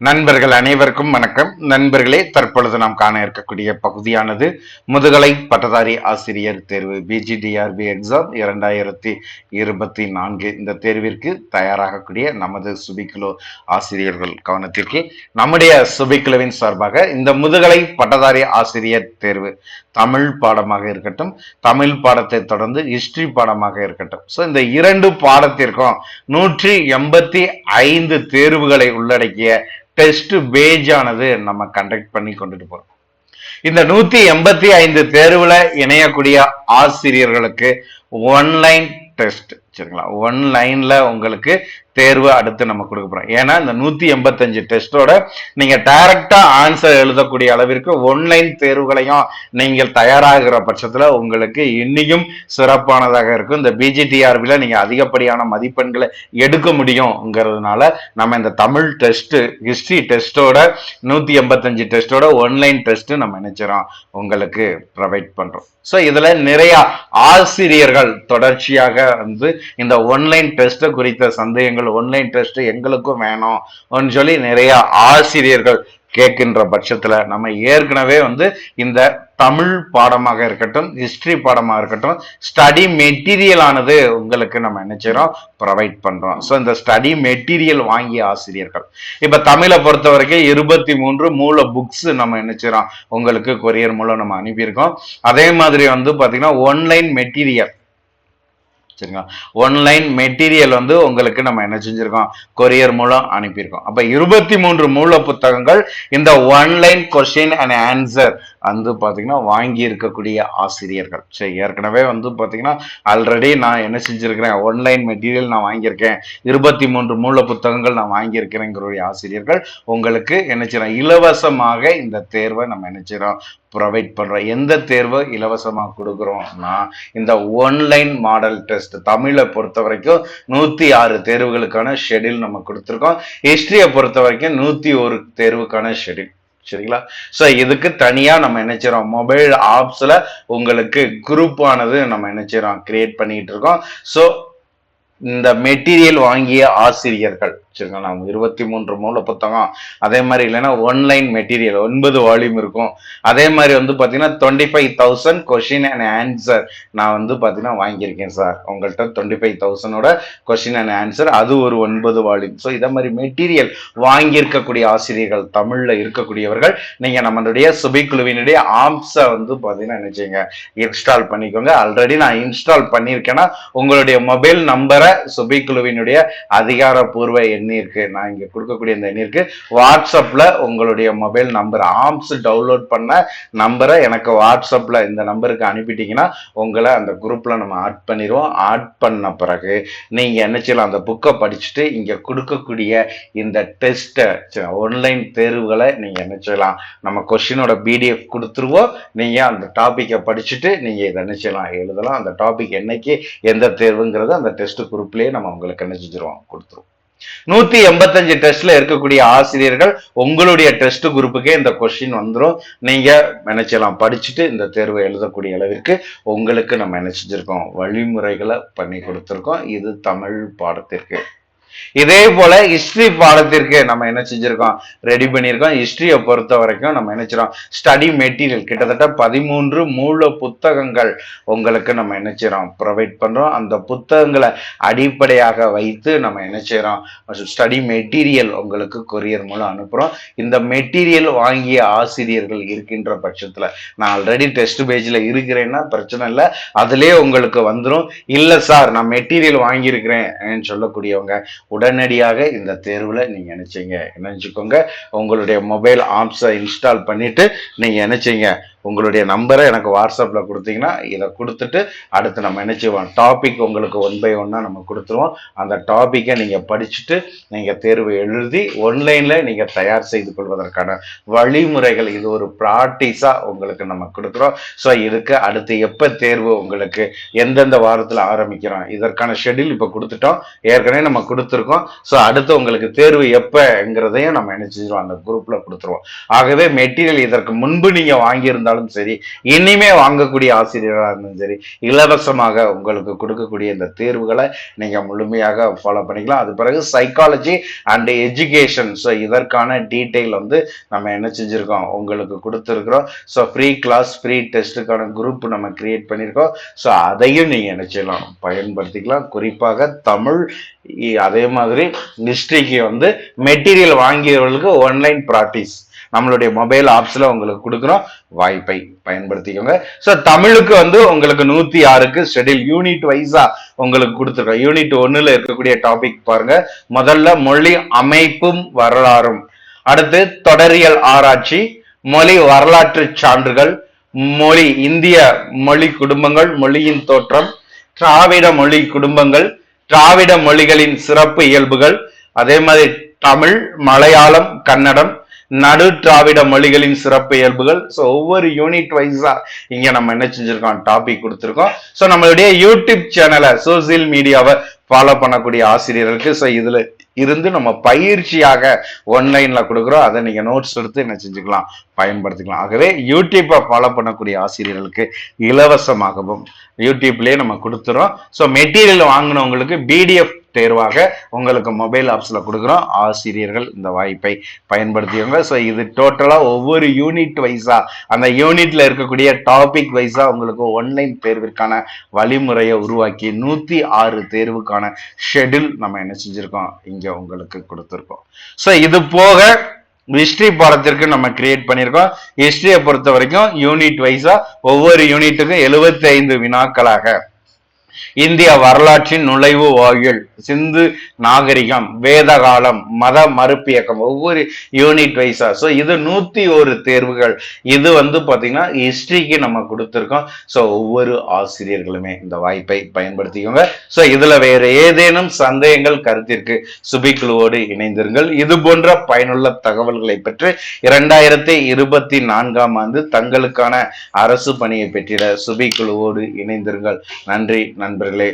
நண்பர்கள் அனைவருக்கும் வணக்கம். நண்பர்களே தற்பொழுது நாம் காண இருக்கக்கூடிய பகுதியானது முதுகலை பட்டதாரி ஆசிரியர் தேர்வு பிஜிடிஆர்பி எக்ஸாம் இரண்டாயிரத்தி இருபத்தி நான்கு. இந்த தேர்விற்கு தயாராகக்கூடிய நமது சுபிக்குழு ஆசிரியர்கள் கவனத்திற்கு நம்முடைய சுபிக்குழுவின் சார்பாக இந்த முதுகலை பட்டதாரி ஆசிரியர் தேர்வு தமிழ் பாடமாக இருக்கட்டும் தமிழ் பாடத்தை தொடர்ந்து ஹிஸ்டரி பாடமாக இருக்கட்டும். ஸோ இந்த இரண்டு பாடத்திற்கும் நூற்றி எண்பத்தி ஐந்து தேர்வுகளை உள்ளடக்கிய டெஸ்ட் பேஜ் ஆனது நம்ம கண்டக்ட் பண்ணி கொண்டுட்டு போறோம். இந்த நூத்தி எண்பத்தி ஐந்து தேர்வுல இணையக்கூடிய ஆசிரியர்களுக்கு ஒன்லைன் டெஸ்ட் சரிங்களா ஒன் லைன்ல உங்களுக்கு தேர்வு அடுத்து நம்ம கொடுக்க போறோம். ஏன்னா இந்த நூத்தி எண்பத்தஞ்சு டெஸ்டோட நீங்க டைரக்டா ஆன்சர் எழுதக்கூடிய அளவிற்கு ஒன்லைன் தேர்வுகளையும் நீங்கள் தயாராகிற பட்சத்துல உங்களுக்கு இன்னையும் சிறப்பானதாக இருக்கும். இந்த பிஜிடிஆர்பில நீங்க அதிகப்படியான மதிப்பெண்களை எடுக்க முடியுங்கிறதுனால நம்ம இந்த தமிழ் டெஸ்ட் ஹிஸ்டரி டெஸ்டோட நூத்தி எண்பத்தஞ்சு டெஸ்டோட ஒன்லைன் டெஸ்ட் நம்ம நினைச்சிரோம் உங்களுக்கு ப்ரொவைட் பண்றோம். ஸோ இதுல நிறையா ஆசிரியர்கள் தொடர்ச்சியாக வந்து இந்த ஒன்லைன் டெஸ்ட் குறித்த சந்தேகங்கள் ஒன்லைன் டெஸ்ட் எங்களுக்கும் வேணும். சொல்லி நிறைய ஆசிரியர்கள் கேட்கின்ற பட்சத்தில் நம்ம ஏற்கனவே வந்து இந்த தமிழ் பாடமாக இருக்கட்டும் ஹிஸ்ட்ரி பாடமாக இருக்கட்டும் ஸ்டடி மெட்டீரியல் ஆனது உங்களுக்கு நம்ம என்ன செய்கிறோம் ப்ரொவைட் பண்ணுறோம் ஸோ இந்த ஸ்டடி மெட்டீரியல் வாங்கிய ஆசிரியர்கள். இப்போ தமிழை பொறுத்த வரைக்கும் இருபத்தி மூன்று மூல புக்ஸ் நம்ம என்ன உங்களுக்கு கொரியர் மூலம் நம்ம அனுப்பியிருக்கோம். அதே மாதிரி வந்து பார்த்திங்கன்னா ஒன்லைன் மெட்டீரியல் சரிங்களா ஒன்லைன் மெட்டீரியல் வந்து உங்களுக்கு நம்ம என்ன செஞ்சிருக்கோம்? கொரியர் மூலம் அனுப்பியிருக்கோம். அப்ப இருபத்தி மூன்று மூல புத்தகங்கள் இந்த ஒன்லைன் கொஸ்டின் அண்ட் ஆன்சர் வந்து பார்த்திங்கன்னா வாங்கி இருக்கக்கூடிய ஆசிரியர்கள். சரி ஏற்கனவே வந்து பார்த்திங்கன்னா ஆல்ரெடி நான் என்ன செஞ்சுருக்கிறேன்? ஒன்லைன் மெட்டீரியல் நான் வாங்கியிருக்கேன். இருபத்தி மூன்று மூல புத்தகங்கள் நான் வாங்கியிருக்கிறேங்கிற ஆசிரியர்கள் உங்களுக்கு என்ன செய்யறோம் இலவசமாக இந்த தேர்வை நம்ம என்ன செய்யறோம்? ப்ரொவைட் பண்ணுறோம் எந்த தேர்வை இலவசமாக கொடுக்குறோம்னா இந்த ஒன்லைன் மாடல் டெஸ்ட் தமிழை பொறுத்த வரைக்கும் நூற்றி ஆறு தேர்வுகளுக்கான ஷெடியூல் நம்ம கொடுத்துருக்கோம். ஹிஸ்டரியை பொறுத்த வரைக்கும் நூற்றி ஒரு தேர்வுக்கான ஷெடியூல் சரிங்களா? ஸோ இதுக்கு தனியாக நம்ம என்ன செய்யறோம் மொபைல் ஆப்ஸில் உங்களுக்கு குரூப் ஆனது நம்ம என்ன கிரியேட் பண்ணிக்கிட்டு இருக்கோம். ஸோ இந்த மெட்டீரியல் வாங்கிய ஆசிரியர்கள் சரிங்களா நான் இருபத்தி மூன்று மூல புத்தகம் அதே மாதிரி இல்லைன்னா ஒன்லைன் மெட்டீரியல் ஒன்பது வால்யூம் இருக்கும். அதே மாதிரி வந்து பார்த்தீங்கன்னா twenty five thousand question and answer நான் வந்து பார்த்தீங்கன்னா வாங்கியிருக்கேன் சார் உங்கள்கிட்ட டுவெண்ட்டி ஃபைவ் தௌசண்டோட கொஷின் அண்ட் ஆன்சர் அது ஒரு ஒன்பது வால்யூம் ஸோ இதை மாதிரி மெட்டீரியல் வாங்கியிருக்கக்கூடிய ஆசிரியர்கள் தமிழில் இருக்கக்கூடியவர்கள் நீங்கள் நம்மளுடைய சுபிக்குழுவினுடைய ஆம்ஸை வந்து பார்த்தீங்கன்னா நினைச்சிங்க இன்ஸ்டால் பண்ணிக்கோங்க. ஆல்ரெடி நான் இன்ஸ்டால் பண்ணியிருக்கேன்னா உங்களுடைய மொபைல் நம்பரை சுபிக்குழுவினுடைய அதிகாரப்பூர்வ எண்ணிற்கு நான் இங்கே கொடுக்கக்கூடிய இந்த எண்ணிற்கு வாட்ஸ்அப்பில் உங்களுடைய மொபைல் நம்பர் ஆம்ஸ் டவுன்லோட் பண்ண நம்பரை எனக்கு வாட்ஸ்அப்பில் இந்த நம்பருக்கு அனுப்பிட்டீங்கன்னா உங்களை அந்த குரூப்பில் நம்ம ஆட் பண்ணிடுவோம். ஆட் பண்ண பிறகு நீங்கள் என்ன செய்யலாம்? அந்த புக்கை படிச்சுட்டு இங்கே கொடுக்கக்கூடிய இந்த டெஸ்ட்டை ஆன்லைன் தேர்வுகளை நீங்கள் என்ன செய்யலாம்? நம்ம கொஷினோட பிடிஎஃப் கொடுத்துருவோம். நீங்கள் அந்த டாப்பிக்கை படிச்சுட்டு நீங்கள் இதை என்ன செய்யலாம்? எழுதலாம். அந்த டாபிக் என்னைக்கு எந்த தேர்வுங்கிறத அந்த டெஸ்ட் குரூப்லேயே நம்ம உங்களுக்கு என்ன செஞ்சிருவோம்? கொடுத்துருவோம். நூத்தி எண்பத்தஞ்சு டெஸ்ட்ல இருக்கக்கூடிய ஆசிரியர்கள் உங்களுடைய டெஸ்ட் குரூப்புக்கே இந்த கொஸ்டின் வந்துடும் நீங்க நினைச்சலாம் படிச்சுட்டு இந்த தேர்வு எழுதக்கூடிய அளவிற்கு உங்களுக்கு நம்ம நினைச்சிருக்கோம். வழிமுறைகளை பண்ணி கொடுத்துருக்கோம். இது தமிழ் பாடத்திற்கு. இதே போல ஹிஸ்டரி பாடத்திற்கு நம்ம என்ன செஞ்சிருக்கோம்? ரெடி பண்ணியிருக்கோம். ஹிஸ்டரியை பொறுத்த வரைக்கும் நம்ம என்ன ஸ்டடி மெட்டீரியல் கிட்டத்தட்ட பதிமூன்று மூல புத்தகங்கள் உங்களுக்கு நம்ம என்ன செய்றோம்? ப்ரொவைட் பண்றோம். அந்த புத்தகங்களை அடிப்படையாக வைத்து நம்ம என்ன செய்யறோம் ஸ்டடி மெட்டீரியல் உங்களுக்கு கொரியர் மூலம் அனுப்புறோம். இந்த மெட்டீரியல் வாங்கிய ஆசிரியர்கள் இருக்கின்ற பட்சத்துல நான் ஆல்ரெடி டெஸ்ட் பேஜ்ல இருக்கிறேன்னா பிரச்சனை இல்லை. அதுலேயே உங்களுக்கு வந்துடும் இல்லை சார் நான் மெட்டீரியல் வாங்கியிருக்கிறேன். சொல்லக்கூடியவங்க உடனடியாக இந்த தேர்வில் நீங்கள் நினச்சிங்க நினச்சிக்கோங்க உங்களுடைய மொபைல் ஆப்ஸை இன்ஸ்டால் பண்ணிவிட்டு நீங்கள் நினச்சிங்க உங்களுடைய நம்பரை எனக்கு வாட்ஸ்அப்பில் கொடுத்தீங்கன்னா இதை கொடுத்துட்டு அடுத்து நம்ம என்ன டாபிக் உங்களுக்கு ஒன் பை ஒன்னாக நம்ம கொடுத்துருவோம். அந்த டாப்பிக்கை நீங்கள் படிச்சுட்டு நீங்கள் தேர்வு எழுதி ஒன்லைனில் நீங்கள் தயார் செய்து கொள்வதற்கான வழிமுறைகள் இது ஒரு ப்ராக்டிஸாக உங்களுக்கு நம்ம கொடுக்குறோம். ஸோ இதுக்கு அடுத்து எப்போ தேர்வு உங்களுக்கு எந்தெந்த வாரத்தில் ஆரம்பிக்கிறோம்? இதற்கான ஷெட்யூல் இப்போ கொடுத்துட்டோம். ஏற்கனவே நம்ம கொடுத்துருக்கோம். ஸோ அடுத்து உங்களுக்கு தேர்வு எப்போங்கிறதையும் நம்ம என்ன அந்த குரூப்பில் கொடுத்துருவோம். ஆகவே மெட்டீரியல் இதற்கு முன்பு நீங்கள் வாங்கியிருந்தாலும் இருந்தாலும் சரி இனிமே வாங்கக்கூடிய ஆசிரியராக இருந்தாலும் சரி இலவசமாக உங்களுக்கு கொடுக்கக்கூடிய இந்த தேர்வுகளை நீங்க முழுமையாக ஃபாலோ பண்ணிக்கலாம். அது பிறகு சைக்காலஜி அண்ட் எஜுகேஷன் ஸோ இதற்கான டீட்டெயில் வந்து நம்ம என்ன செஞ்சிருக்கோம்? உங்களுக்கு கொடுத்துருக்குறோம். ஸோ ஃப்ரீ கிளாஸ் ஃப்ரீ டெஸ்ட்டுக்கான குரூப் நம்ம கிரியேட் பண்ணியிருக்கோம் ஸோ அதையும் நீங்க என்ன செய்யலாம்? பயன்படுத்திக்கலாம். குறிப்பாக தமிழ் அதே மாதிரி ஹிஸ்ட்ரிக்கு வந்து மெட்டீரியல் வாங்கியவர்களுக்கு ஆன்லைன் ப்ராக்டிஸ் நம்மளுடைய மொபைல் ஆப்ஸ்ல உங்களுக்கு கொடுக்குறோம். வாய்ப்பை பயன்படுத்திக்கோங்க. ஸோ தமிழுக்கு வந்து உங்களுக்கு நூத்தி ஆறுக்கு ஷெடியூல் யூனிட் வைஸா உங்களுக்கு கொடுத்துருக்கோம். யூனிட் ஒன்னுல இருக்கக்கூடிய டாபிக் பாருங்க. முதல்ல மொழி அமைப்பும் வரலாறும். அடுத்து தொடரியல் ஆராய்ச்சி மொழி வரலாற்று சான்றுகள் மொழி இந்திய மொழி குடும்பங்கள் மொழியின் தோற்றம் திராவிட மொழி குடும்பங்கள் திராவிட மொழிகளின் சிறப்பு இயல்புகள் அதே மாதிரி தமிழ் மலையாளம் கன்னடம் நடு திராவிட மொழிகளின் சிறப்பு இயல்புகள். ஸோ ஒவ்வொரு யூனிட் வைஸா இங்க நம்ம என்ன செஞ்சிருக்கோம்? டாபிக் கொடுத்துருக்கோம். ஸோ நம்மளுடைய யூடியூப் சேனலை சோசியல் மீடியாவை ஃபாலோ பண்ணக்கூடிய ஆசிரியர்களுக்கு ஸோ இதுல இருந்து நம்ம பயிற்சியாக ஒன்லைன்ல கொடுக்குறோம். அதை நீங்க நோட்ஸ் எடுத்து என்ன செஞ்சுக்கலாம்? பயன்படுத்திக்கலாம். ஆகவே யூடியூப்பை ஃபாலோ பண்ணக்கூடிய ஆசிரியர்களுக்கு இலவசமாகவும் யூடியூப்லேயே நம்ம கொடுத்துறோம். ஸோ மெட்டீரியல் வாங்கினவங்களுக்கு பிடிஎஃப் தேர்வாக உங்களுக்கு மொபைல் ஆப்ஸில் கொடுக்குறோம். ஆசிரியர்கள் இந்த வாய்ப்பை பயன்படுத்தியவங்க ஸோ இது டோட்டலாக ஒவ்வொரு யூனிட் வைஸாக அந்த யூனிட்டில் இருக்கக்கூடிய டாபிக் வைஸாக உங்களுக்கு ஒன்லைன் தேர்விற்கான வழிமுறையை உருவாக்கி நூற்றி ஆறு தேர்வுக்கான ஷெட்யூல் நம்ம என்ன செஞ்சுருக்கோம்? இங்கே உங்களுக்கு கொடுத்துருக்கோம். ஸோ இது போக ஹிஸ்டரி பாடத்திற்கு நம்ம கிரியேட் பண்ணியிருக்கோம். ஹிஸ்டரியை பொறுத்த வரைக்கும் யூனிட் வைஸாக ஒவ்வொரு யூனிட்டுக்கும் 75 ஐந்து வினாக்களாக இந்திய வரலாற்றின் நுழைவு வாயில் சிந்து நாகரிகம் வேத காலம் மத மறுப்பியக்கம் ஒவ்வொரு யூனிட் வைஸா ஸோ இது நூத்தி ஒரு தேர்வுகள். இது வந்து பாத்தீங்கன்னா ஹிஸ்டரிக்கு நம்ம கொடுத்துருக்கோம். ஸோ ஒவ்வொரு ஆசிரியர்களுமே இந்த வாய்ப்பை பயன்படுத்திக்கோங்க. ஸோ இதுல வேற ஏதேனும் சந்தேகங்கள் கருத்திற்கு சுபிக்குழுவோடு இணைந்திருங்கள். இது போன்ற பயனுள்ள தகவல்களை பெற்று இரண்டாயிரத்தி இருபத்தி நான்காம் ஆண்டு தங்களுக்கான அரசு பணியை பெற்றிட சுபிக்குழுவோடு இணைந்திருங்கள். நன்றி நண்பர்களே.